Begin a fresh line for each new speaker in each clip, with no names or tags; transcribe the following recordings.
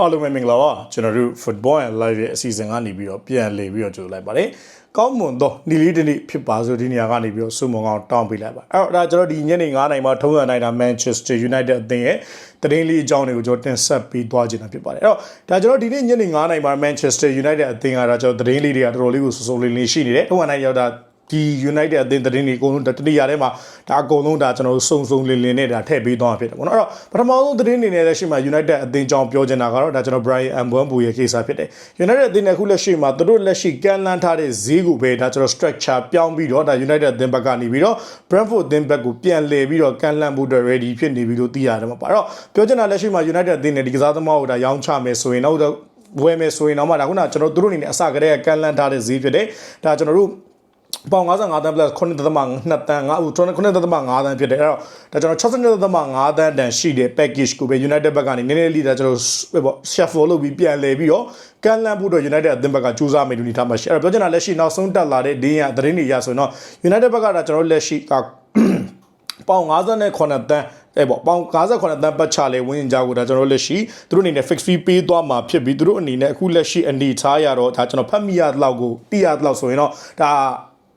အားလုံးပဲမင်္ဂလာပါကျွန်တော်တို့ football and live ရဲ့အစီအစဉ်ကနေပြီးတော့ပြန်လည်ပြီးတော့ကြိုလိုက်ပါတယ်ကောင်းမွန်သောနေ့လေးတစ်နေ့ဖြစ်ပါစို့ဒီနေရာကနေပြီးတော့စုမုံအောင်တောင်းပေးလိုက်ပါအဲ့တော့ဒါကျွန်တော်ဒီညနေ9နိုင်မှာထုံးစံနိုင်တာ Manchester United အသင်းရဲ့တရင်လေးအကြောင်းတွေကိုကျွန်တော်တင်ဆက်ပေးသွားခြင်းတာဖြစ်ပါတယ်အဲ့တော့ဒါကျွန်တော်ဒီနေ့ညနေ9နိုင်မှာ Manchester United အသင်းကတော့ကျွန်တော်တရင်လေးတွေကတော်တော်လေးကိုစိုးစိုးလေးလေးရှိနေတယ်ထုံးစံနိုင်ရောက်တာ ဒီ United အသင်းသတင်းတွေအကုန်လုံးတတိယထဲမှာဒါအကုန်လုံးဒါကျွန်တော်တို့စုံစုံလင်လင်နဲ့ဒါထည့်ပေးသွားမှာဖြစ်တယ်ပေါ့နော်အဲ့တော့ပထမဆုံးသတင်းတွေနဲ့လက်ရှိမှာ United အသင်းကြောင်းပြောချင်တာကတော့ဒါကျွန်တော် Brian Mbeumo ရဲ့ case ဖြစ်တယ် United အသင်းနဲ့အခုလက်ရှိမှာသူတို့လက်ရှိကန်လန်းထားတဲ့ဈေးကိုပဲဒါကျွန်တော် structure ပြောင်းပြီးတော့ဒါ United အသင်းဘက်ကနေပြီးတော့ Brentford အသင်းဘက်ကိုပြန်လည်ပြီးတော့ကန်လန်းဖို့အတွက် ready ဖြစ်နေပြီလို့သိရတယ်မှာပါအဲ့တော့ပြောချင်တာလက်ရှိမှာ United အသင်းနဲ့ဒီကစားသမားကိုဒါရောင်းချမယ်ဆိုရင်တော့ဝယ်မယ်ဆိုရင်တော့မှဒါခုနကျွန်တော်တို့အနေနဲ့အစကတည်းကကန်လန်းထားတဲ့ဈေးဖြစ်တယ်ဒါကျွန်တော်တို့ ပေါင်55တန်း plus 9.2တန်း5ဦး9.5တန်းဖြစ်တယ်အဲ့တော့ဒါကျွန်တော်62.5တန်းတန်ရှိတဲ့ package ကိုပဲ United ဘက်ကနေနည်းနည်းလေးဒါကျွန်တော်ပေါ့ shuffle လုပ်ပြီးပြန်လဲပြီးတော့ကန်လန်ဖို့တော့ United အသင်းဘက်ကစူးစမ်းမယ်လို့နေထားမှာရှိအဲ့တော့ပြောချင်တာလက်ရှိနောက်ဆုံးတက်လာတဲ့ဒင်းရသတင်းတွေရဆိုရင်တော့ United ဘက်ကဒါကျွန်တော်လက်ရှိကပေါင်58တန်းအဲပေါ့ပေါင်58တန်းပတ်ချလဲဝင်းကြကိုဒါကျွန်တော်လက်ရှိသူတို့အနေနဲ့ fix fee ပေးသွားမှာဖြစ်ပြီးသူတို့အနေနဲ့အခုလက်ရှိအနေထားရတော့ဒါကျွန်တော်ဖတ်မိရတဲ့လောက်ကိုတိရတဲ့လောက်ဆိုရင်တော့ဒါ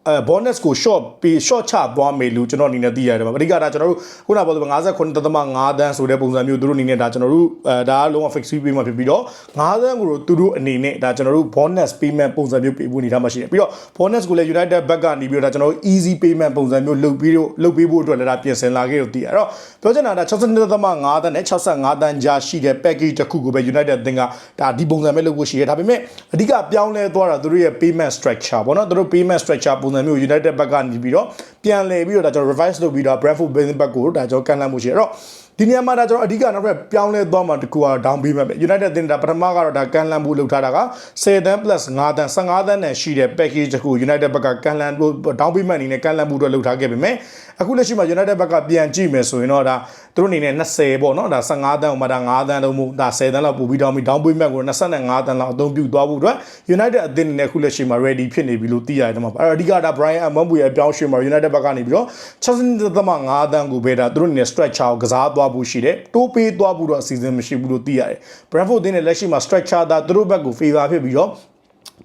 အဲ bonus ကို short ပြီး short ချသွားမယ်လို့ကျွန်တော်အနေနဲ့သိရတယ်ပါအဓိကဒါကျွန်တော်တို့ခုနကပြောလို့59.5တန်းဆိုတဲ့ပုံစံမျိုးသူတို့အနေနဲ့ဒါကျွန်တော်တို့အဲဒါကလုံးဝ fix fee ပေးမှဖြစ်ပြီးတော့5တန်းကိုတော့သူတို့အနေနဲ့ဒါကျွန်တော်တို့ bonus payment ပုံစံမျိုးပေးဖို့နေထားမှရှိတယ်ပြီးတော့ bonus ကိုလည်း United ဘက်ကနေပြီးတော့ဒါကျွန်တော်တို့ easy payment ပုံစံမျိုးလုပ်ပြီးတော့လုပ်ပေးဖို့အတွက်လည်းဒါပြင်ဆင်လာခဲ့လို့သိရအဲ့တော့ပြောချင်တာဒါ62.5တန်းနဲ့65တန်းကြားရှိတဲ့ package တစ်ခုကိုပဲ United အသင်းကဒါဒီပုံစံပဲလုပ်ဖို့ရှိတယ်ဒါပေမဲ့အဓိကပြောင်းလဲသွားတာသူတို့ရဲ့ payment structure ပေါ့နော်သူတို့ payment structure ပုံစံမျိုး United ဘက်ကနေပြီးတော့ပြန်လည်ပြီးတော့ဒါကျွန်တော် revise လုပ်ပြီးတော့ Brentford business ဘက်ကိုဒါကျွန်တော်ကန်လန့်မှုရှိတယ်အဲ့တော့ ဒီနေရာမှာဒါကျွန်တော်အဓိကနောက်ထပ်ပြောင်းလဲသွားမှာတကူကတော့ down payment ပဲ United တင်တာပထမကတော့ဒါကန်လန့်မှုလုပ်ထားတာက10တန်း plus 5တန်း15တန်းနဲ့ရှိတဲ့ package တကူ United ဘက်ကကန်လန့်လို့ down payment အနေနဲ့ကန်လန့်မှုတော့လုပ်ထားခဲ့ပေမဲ့အခုလက်ရှိမှာ United ဘက်ကပြန်ကြည့်မယ်ဆိုရင်တော့ဒါသူတို့အနေနဲ့20ပေါ့နော်ဒါ15တန်းဥမာဒါ5တန်းလုံးမှုဒါ10တန်းလောက်ပို့ပြီး down ပြီး down payment ကို25တန်းလောက်အသုံးပြုသွားဖို့အတွက် United အသင်းအနေနဲ့အခုလက်ရှိမှာ ready ဖြစ်နေပြီလို့သိရတယ်မှာအဲ့တော့အဓိကဒါ Brian Mbeumo ရဲ့အပြောင်းရွှေ့မှာ United ဘက်ကနေပြီးတော့60.5တန်းကိုပဲဒါသူတို့အနေနဲ့ structure ကိုကစားသွားဖို့ရှိတယ်တိုးပေးသွားဖို့တော့အစီအစဉ်မရှိဘူးလို့သိရတယ် Brentford အသင်းနဲ့လက်ရှိမှာ structure ဒါသူတို့ဘက်ကို favor ဖြစ်ပြီးတော့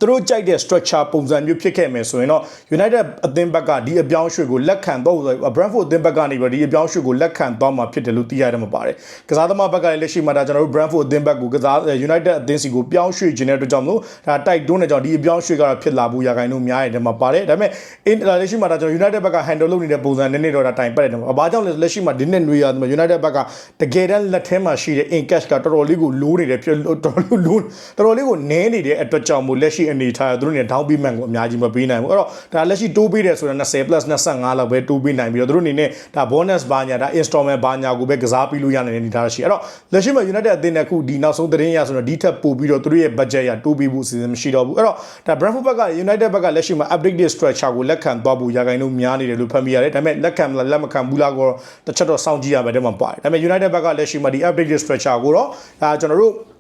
သူတို့ကြိုက်တဲ့ structure ပုံစံမျိုးဖြစ်ခဲ့မယ်ဆိုရင်တော့ United အသင်းဘက်ကဒီအပြောင်းရွှေ့ကိုလက်ခံတော့ဆို Brentford အသင်းဘက်ကနေပြီးဒီအပြောင်းရွှေ့ကိုလက်ခံသွားမှာဖြစ်တယ်လို့သိရတယ်မှာပါတယ်။ကစားသမားဘက်ကလည်းလက်ရှိမှာဒါကျွန်တော်တို့ Brentford အသင်းဘက်ကိုကစား United အသင်းစီကိုပြောင်းရွှေ့ခြင်းတဲ့အတွက်ကြောင့်မို့ဒါတိုက်တွန်းတဲ့ကြောင့်ဒီအပြောင်းရွှေ့ကတော့ဖြစ်လာဖို့ရာခိုင်နှုန်းများရတယ်မှာပါတယ်။ဒါပေမဲ့ in လက်ရှိမှာဒါကျွန်တော် United ဘက်က handle လုပ်နေတဲ့ပုံစံနည်းနည်းတော့ဒါတိုင်ပတ်တယ်မှာ။ဘာကြောင့်လဲလက်ရှိမှာဒီနေ့နွေရ United ဘက်ကတကယ်တမ်းလက်ထဲမှာရှိတဲ့ in cash ကတော်တော်လေးကိုလိုးနေတယ်ဖြစ်တော်တော်လေးလိုးတော်တော်လေးကိုနည်းနေတဲ့အတွက်ကြောင့်မို့လက်ရှိအနေထားသူတို့နေ down payment ကိုအများကြီးမပေးနိုင်ဘူးအဲ့တော့ဒါလက်ရှိတိုးပေးတယ်ဆိုတော့20 plus 25လောက်ပဲတိုးပေးနိုင်ပြီးတော့သူတို့အနေနဲ့ဒါ bonus ဘာညာဒါ installment ဘာညာကိုပဲကစားပြီးလို့ရနိုင်တဲ့အနေထားရှိအဲ့တော့လက်ရှိမှာ United အသင်းနဲ့အခုဒီနောက်ဆုံးသတင်းရဆိုတော့ဒီထက်ပိုပြီးတော့သူတို့ရဲ့ budget ရတိုးပေးဖို့အစီအစဉ်မရှိတော့ဘူးအဲ့တော့ဒါ Brentford ဘက်က United ဘက်ကလက်ရှိမှာ update structure ကိုလက်ခံသွားဖို့ရာခိုင်နှုန်းများနေတယ်လို့ဖတ်မိရတယ်ဒါပေမဲ့လက်ခံမလားလက်မခံဘူးလားကိုတစ်ချက်တော့စောင့်ကြည့်ရမယ်တဲ့မှာပါတယ်ဒါပေမဲ့ United ဘက်ကလက်ရှိမှာဒီ update structure ကိုတော့ဒါကျွန်တော်တို့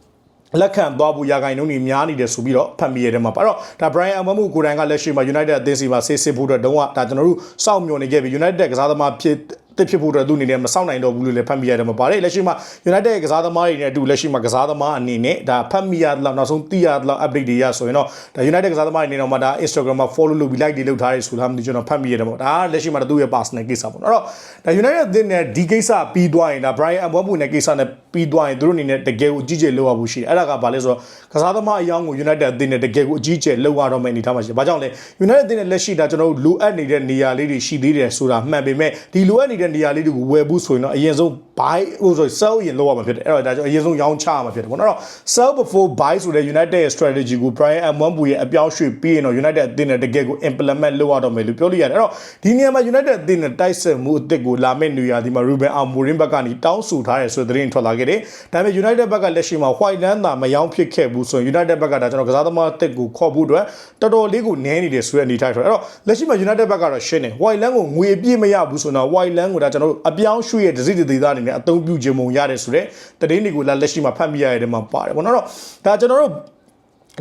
လက်ခံသွားဖို့ရာဂိုင်နှုန်းတွေများနေတယ်ဆိုပြီးတော့ဖတ်မိရတယ်မှာပါတော့ဒါ Brian Mbeumo ကိုယ်တိုင်ကလက်ရှိမှာ United အသင်းစီမှာဆေးစစ်ဖို့အတွက်တုံးကဒါကျွန်တော်တို့စောင့်မျှော်နေခဲ့ပြီး United ကစားသမားဖြစ် တစ်ဖြစ်ဖို့အတွက်သူအနေနဲ့မစောင့်နိုင်တော့ဘူးလို့လည်းဖတ်မိရတယ်မှာပါတယ်လက်ရှိမှာ United ရဲ့ကစားသမားတွေနဲ့အတူလက်ရှိမှာကစားသမားအနေနဲ့ဒါဖတ်မိရလောက်နောက်ဆုံးသိရလောက် update တွေရဆိုရင်တော့ဒါ United ကစားသမားတွေအနေနဲ့မှဒါ Instagram မှာ follow လုပ်ပြီး like တွေလုပ်ထားရဲဆိုလားမသိကျွန်တော်ဖတ်မိရတယ်ပေါ့ဒါလက်ရှိမှာသူ့ရဲ့ personal ကိစ္စပေါ့နော်အဲ့တော့ဒါ United အသင်းနဲ့ဒီကိစ္စပြီးသွားရင်ဒါ Brian Mbeumo နဲ့ကိစ္စနဲ့ပြီးသွားရင်သူတို့အနေနဲ့တကယ်ကိုအကြီးကျယ်လောက်ရဖို့ရှိတယ်အဲ့ဒါကဘာလဲဆိုတော့ကစားသမားအယောင်းကို United အသင်းနဲ့တကယ်ကိုအကြီးကျယ်လောက်ရတော့မယ့်အနေထားမှာရှိတယ်ဘာကြောင့်လဲ United အသင်းနဲ့လက်ရှိဒါကျွန်တော်တို့လိုအပ်နေတဲ့နေရာလေးတွေရှိသေးတယ်ဆိုတာမှန်ပေမဲ့ဒီလိုအပ်နေတဲ့နေရာလေးတွေကိုဝယ်ဘူးဆိုရင်တော့အရင်ဆုံး buy ဟိုဆို sell ရင်လောက်ရမှာဖြစ်တယ်အဲ့တော့ဒါကြောင့်အရင်ဆုံးရောင်းချရမှာဖြစ်တယ်ပေါ့နော်အဲ့တော့ sell before buy ဆိုတဲ့ United ရဲ့ strategy ကို Brian Mbeumo ရဲ့အပြောင်းရွှေ့ပြီးရင်တော့ United အသင်းနဲ့တကယ်ကို implement လုပ်ရတော့မယ်လို့ပြောလို့ရတယ်အဲ့တော့ဒီနေရာမှာ United အသင်းနဲ့တိုက်ဆက်မှုအသစ်ကိုလာမယ့်နေရာဒီမှာ Ruben Amorim ဘက်ကနေတောင်းဆိုထားတယ်ဆိုတဲ့သတင်းထွက်လာခဲ့တယ်ဒါပေမဲ့ United ဘက်ကလက်ရှိမှာ White Land သာမရောင်းဖြစ်ခဲ့ဘူးဆိုရင် United ဘက်ကဒါကျွန်တော်ကစားသမားအသစ်ကိုခေါ်ဖို့အတွက်တော်တော်လေးကိုနည်းနေတယ်ဆိုတဲ့အနေထားထွက်အဲ့တော့လက်ရှိမှာ United ဘက်ကတော့ရှင်းတယ် White Land ကိုငွေအပြည့်မရဘူးဆိုတော့ White Land ကိုဒါကျွန်တော်တို့အပြောင်းရွှေ့ရဲ့ဒစိတသေးသားအနေနဲ့အသုံးပြုခြင်းမုံရတယ်ဆိုတဲ့သတင်းတွေကိုလက်ရှိမှာဖတ်မိရတဲ့မှာပါတယ်ပေါ့နော်တော့ဒါကျွန်တော်တို့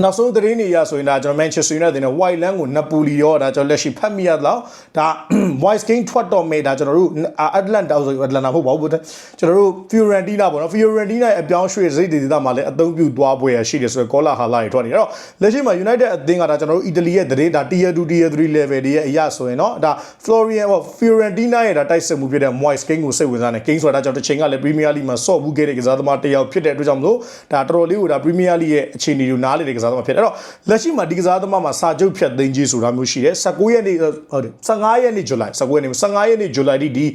နောက်ဆုံးသတင်းတွေရဆိုရင်ဒါကျွန်တော် Manchester United နဲ့ White Land ကို Napoli ရောဒါကျွန်တော်လက်ရှိဖတ်မိရတော့ဒါ White King ထွက်တော့မယ်ဒါကျွန်တော်တို့ Atlanta ဆို Atlanta မဟုတ်ပါဘူးကျွန်တော်တို့ Fiorentina ပေါ့နော် Fiorentina ရဲ့အပြောင်းရွှေ့စိတ်ဒေသမှာလည်းအသုံးပြုသွားပွဲရရှိတယ်ဆိုတော့ Kola Hala တွေထွက်နေတယ်အဲ့တော့လက်ရှိမှာ United အသင်းကဒါကျွန်တော်တို့ Italy ရဲ့သတင်းဒါ Tier 2 Tier 3 level တွေရဲ့အရာဆိုရင်တော့ဒါ Florian ပေါ့ Fiorentina ရဲ့ဒါတိုက်စစ်မှုဖြစ်တဲ့ White King ကိုစိတ်ဝင်စားနေ King ဆိုတာကျွန်တော်တစ်ချိန်ကလည်း Premier League မှာဆော့ဘူးခဲ့တဲ့ကစားသမားတစ်ယောက်ဖြစ်တဲ့အတွက်ကြောင့်မလို့ဒါတော်တော်လေးကိုဒါ Premier League ရဲ့အခြေအနေကိုနားလေတဲ့စားသမားဖြစ်တယ်အဲ့တော့လက်ရှိမှာဒီကစားသမားမှာစာချုပ်ဖြတ်သိမ်းကြီးဆိုတာမျိုးရှိတယ်19ရက်နေ့ဟုတ်တယ်15ရက်နေ့ဇူလိုင်19ရက်နေ့15ရက်နေ့ဇူလိုင်ဒီဒီ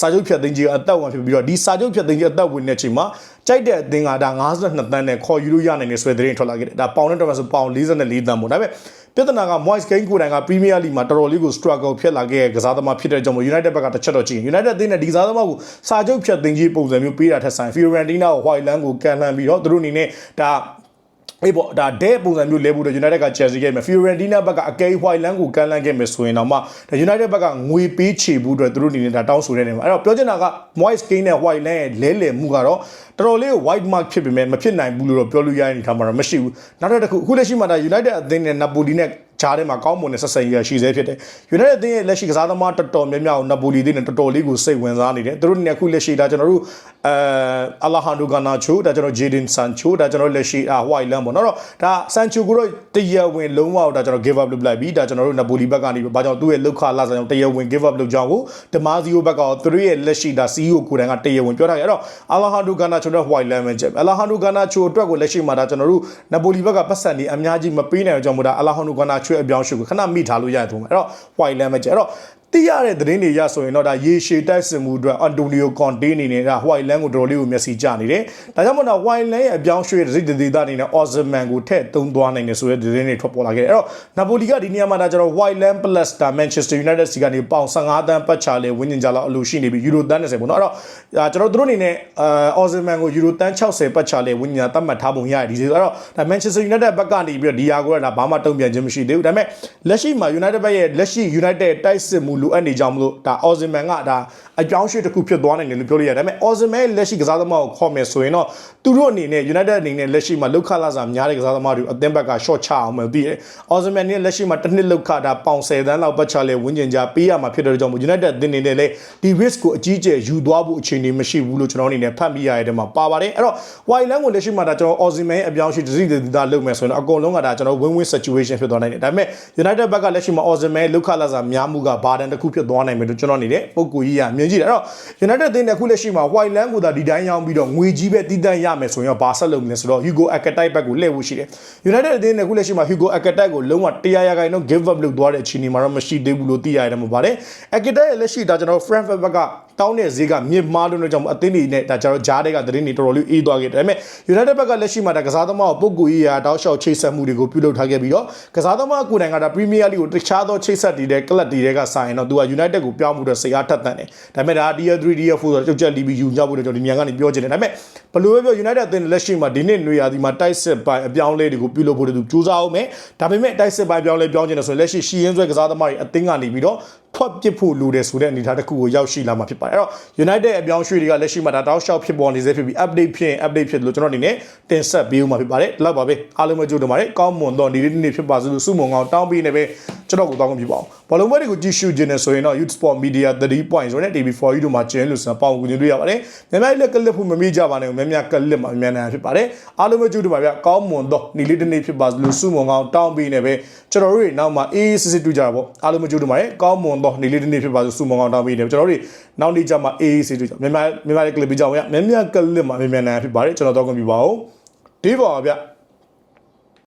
စာချုပ်ဖြတ်သိမ်းကြီးအသက်ဝင်ဖြစ်ပြီးတော့ဒီစာချုပ်ဖြတ်သိမ်းကြီးအသက်ဝင်တဲ့အချိန်မှာကြိုက်တဲ့အသင်းကဒါ52တန်းနဲ့ခေါ်ယူလို့ရနိုင်တယ်ဆိုတဲ့သတင်းထွက်လာခဲ့တယ်ဒါပေါင်နဲ့တော်ဆိုပေါင်44တန်းပေါ့ဒါပေမဲ့ပြဿနာက Moise King ကိုယ်တိုင်က Premier League မှာတော်တော်လေးကို struggle ဖြစ်လာခဲ့တဲ့ကစားသမားဖြစ်တဲ့ကြောင့်မို့ United ဘက်ကတစ်ချက်တော့ကြည့် United အသင်းနဲ့ဒီကစားသမားကိုစာချုပ်ဖြတ်သိမ်းကြီးပုံစံမျိုးပေးတာထက်ဆိုင် Fiorentina ကို White Land ကိုကန်လှန်ပြီးတော့သူတို့အနေနဲ့ဒါ အေးပေါ့ဒါဒဲပုံစံမျိုးလဲဖို့တော့ United က Chelsea ခဲ့မယ် Fiorentina ဘက်ကအကဲ White Land ကိုကန်လန့်ခဲ့မယ်ဆိုရင်တော့မှဒါ United ဘက်ကငွေပေးချေဖို့အတွက်သူတို့အနေနဲ့ဒါတောင်းဆိုနေတယ်မှာအဲ့တော့ပြောချင်တာက Moise King နဲ့ White Land ရဲ့လဲလှယ်မှုကတော့တော်တော်လေး white mark ဖြစ်ပေမဲ့မဖြစ်နိုင်ဘူးလို့တော့ပြောလို့ရတဲ့အနေထားမှာတော့မရှိဘူးနောက်တစ်ခုအခုလက်ရှိမှာဒါ United အသင်းနဲ့ Napoli နဲ့ ဂျားထဲမှာကောင်းမွန်တဲ့ဆက်ဆံရေးရှိသေးဖြစ်တယ်။ United အသင်းရဲ့လက်ရှိကစားသမားတော်တော်များများကို Napoli အသင်းနဲ့တော်တော်လေးကိုစိတ်ဝင်စားနေတယ်။သူတို့နဲ့အခုလက်ရှိဒါကျွန်တော်တို့အဲ Alejandro Garnacho ဒါကျွန်တော် Jadon Sancho ဒါကျွန်တော်လက်ရှိအာ White Lam ပေါ့နော်။ဒါ Sancho ကိုတော့တရားဝင်လုံးဝဒါကျွန်တော် give up လုပ်လိုက်ပြီ။ဒါကျွန်တော်တို့ Napoli ဘက်ကနေဘာကြောင့်သူ့ရဲ့လောက်ခလာစားကြောင့်တရားဝင် give up လုပ်ကြောင်းကို Demazio ဘက်ကသူတို့ရဲ့လက်ရှိဒါ CEO ကိုယ်တိုင်ကတရားဝင်ပြောထားကြ။အဲ့တော့ Alejandro Garnacho နဲ့ White Lam ပဲချက်။ Alejandro Garnacho အတွက်ကိုလက်ရှိမှာဒါကျွန်တော်တို့ Napoli ဘက်ကပတ်စံနေအများကြီးမပေးနိုင်ကြောင်းမို့ဒါ Alejandro Garnacho ရဲ့အပြောင်းအရွှေ့ကိုခဏမိထားလို့ရတယ်ပုံမှာအဲ့တော့ white land ပဲကျအဲ့တော့ သိရတဲ့သတင်းတွေရဆိုရင်တော့ဒါရေရှည်တိုက်စင်မှုအတွက်အန်တိုနီယိုကွန်တေးအနေနဲ့ဒါ white land ကိုတော်တော်လေးကိုမျက်စိကျနေတယ်။ဒါကြောင့်မို့တော့ white land ရဲ့အပြောင်းရွှေ့တဲ့ဒေသအနေနဲ့ Osman ကိုထည့်သုံးသွားနိုင်တယ်ဆိုတဲ့သတင်းတွေထွက်ပေါ်လာခဲ့တယ်။အဲ့တော့ Napoli ကဒီနေရာမှာဒါကျွန်တော် white land plus ဒါ Manchester United စီကနေပေါင်15တန်းပတ်ချလဲဝင်းကျင်ကြလောက်အလိုရှိနေပြီယူရိုတန်း30ပေါ့နော်။အဲ့တော့ကျွန်တော်တို့အနေနဲ့အာ Osman ကိုယူရိုတန်း60ပတ်ချလဲဝင်းကျင်သတ်မှတ်ထားပုံရတယ်ဒီဆိုတော့ဒါ Manchester United ဘက်ကနေပြီးတော့ဒီဟာကိုတော့ဒါဘာမှတုံ့ပြန်ခြင်းမရှိသေးဘူး။ဒါပေမဲ့လက်ရှိမှာ United ဘက်ရဲ့လက်ရှိ United တိုက်စစ်မှုလိုအပ်နေကြောင်းမလို့ဒါ Osimhen ကဒါအကြောင်းရွှေ့တစ်ခုဖြစ်သွားနိုင်တယ်လို့ပြောလို့ရတယ်ဒါပေမဲ့ Osimhen ရဲ့လက်ရှိကစားသမားကိုခေါ်မယ်ဆိုရင်တော့သူတို့အနေနဲ့ United အနေနဲ့လက်ရှိမှာလောက်ခလာစာများတဲ့ကစားသမားတွေအသင်းဘက်က short ချအောင်မသိတယ် Osimhen နဲ့လက်ရှိမှာတစ်နှစ်လောက်ခတာပေါင်10တန်းလောက်ပတ်ချလဲဝင်းကျင်ကြပေးရမှာဖြစ်တဲ့ကြောင့် United အသင်းအနေနဲ့လည်းဒီ risk ကိုအကြီးကျယ်ယူသွားဖို့အခြေအနေမရှိဘူးလို့ကျွန်တော်အနေနဲ့ဖတ်မိရတဲ့ထဲမှာပါပါတယ်အဲ့တော့ White Land ကိုလက်ရှိမှာဒါကျွန်တော် Osimhen အပြောင်းရွှေ့တစိတည်တာလုပ်မယ်ဆိုရင်တော့အကုန်လုံးကဒါကျွန်တော် win win situation ဖြစ်သွားနိုင်တယ်ဒါပေမဲ့ United ဘက်ကလက်ရှိမှာ Osimhen လောက်ခလာစာများမှုကဘာတန်တစ်ခုဖြစ်သွားနိုင်မယ်လို့ကျွန်တော်အနေနဲ့ပုံကူကြီးရမြင်ကြည့်တယ်အဲ့တော့ United အသင်းနဲ့အခုလက်ရှိမှာ White Land ကိုဒါဒီတိုင်းရောင်းပြီးတော့ငွေကြီးပဲတည်တံ့ရမယ်ဆိုရင်တော့ဘာဆက်လုပ်မလဲဆိုတော့ Hugo Ekatike ဘက်ကိုလှည့်ဖို့ရှိတယ် United အသင်းနဲ့အခုလက်ရှိမှာ Hugo Ekatike ကိုလုံးဝ100ရာခိုင်နှုန်း give up လုပ်သွားတဲ့အခြေအနေမှာတော့မရှိသေးဘူးလို့သိရတယ်မှာပါတယ် Ekatike ရဲ့လက်ရှိဒါကျွန်တော် Frankfurt ဘက်က တောင်းတဲ့ဈေးကမြင့်မားလို့ကြောင့်အသင်းတွေနဲ့ဒါကျွန်တော်ဂျားတွေကသတင်းတွေတော်တော်လေးအေးသွားခဲ့တယ်ဒါပေမဲ့ United ဘက်ကလက်ရှိမှာဒါကစားသမားကိုပုဂ္ဂိုလ်ရေးရာတောက်လျှောက်ချိတ်ဆက်မှုတွေကိုပြုလုပ်ထားခဲ့ပြီးတော့ကစားသမားကိုယ်တိုင်ကဒါ Premier League ကိုတခြားသောချိတ်ဆက်တည်တဲ့ club တွေကဆိုင်တော့သူက United ကိုပြောင်းမှုတော့စိတ်အားထက်သန်တယ်ဒါပေမဲ့ဒါ Tier 3 Tier 4ဆိုတော့ကြောက်ချက်လီဘီယူညောက်ဖို့တော့ကျွန်တော်ဒီမြန်ကနေပြောချင်တယ်ဒါပေမဲ့ဘယ်လိုပဲပြော United အသင်းလက်ရှိမှာဒီနေ့နွေရာသီမှာတိုက်စစ်ပိုင်းအပြောင်းလဲတွေကိုပြုလုပ်ဖို့တူစူးစမ်းအောင်မယ်ဒါပေမဲ့တိုက်စစ်ပိုင်းပြောင်းလဲပြောင်းချင်တယ်ဆိုရင်လက်ရှိရှီရင်ဆွဲကစားသမားတွေအသင်းကနေပြီးတော့ထွက်ပစ်ဖို့လိုတယ်ဆိုတဲ့အနေအထားတစ်ခုကိုရောက်ရှိလာမှာဖြစ်ပါတယ်အဲ့တော့ United အပြောင်းရွှေ့တွေကလက်ရှိမှာဒါတောက်လျှောက်ဖြစ်ပေါ်နေစေဖြစ်ပြီး update ဖြစ်ရင် update ဖြစ်လို့ကျွန်တော်အနေနဲ့တင်ဆက်ပေးဦးမှာဖြစ်ပါတယ်ဒီလောက်ပါပဲအားလုံးပဲကြိုးတင်ပါတယ်ကောင်းမွန်တော့ဒီနေ့နေ့ဖြစ်ပါစို့လို့စုမုံကောင်တောင်းပေးနေပဲ ကျွန်တော်ကိုတောင်းခွင့်ပြုပါအောင်ဘောလုံးပွဲတွေကိုကြည့်ရှုခြင်းနဲ့ဆိုရင်တော့ Youth Sport Media 3 point ဆိုတဲ့ TV4 တို့မှာကျင်းလို့ဆိုတော့ပေါင်ကူခြင်းတွေ့ရပါတယ်များများလက်ကလစ်ဖို့မမေ့ကြပါနဲ့များများကလစ်မှာများများဖြစ်ပါတယ်အားလုံးပဲကြိုးတင်ပါဗျကောင်းမွန်တော့ဒီလေးတစ်နေ့ဖြစ်ပါစို့လို့စုမုံကောင်တောင်းပေးနေပဲကျွန်တော်တို့တွေနောက်မှာအေးအေးစစ်စစ်တွေ့ကြတာပေါ့အားလုံးပဲကြိုးတင်ပါတယ်ကောင်းမွန်တော့ဒီလေးတစ်နေ့ဖြစ်ပါစို့စုမုံကောင်တောင်းပေးနေကျွန်တော်တို့နောက်နေ့ကျမှအေးအေးစစ်တွေ့ကြများများများများကလစ်ပေးကြအောင်ဗျများများကလစ်မှာများများဖြစ်ပါတယ်ကျွန်တော်တော့ခွင့်ပြုပါအောင်ဒီပါဗျ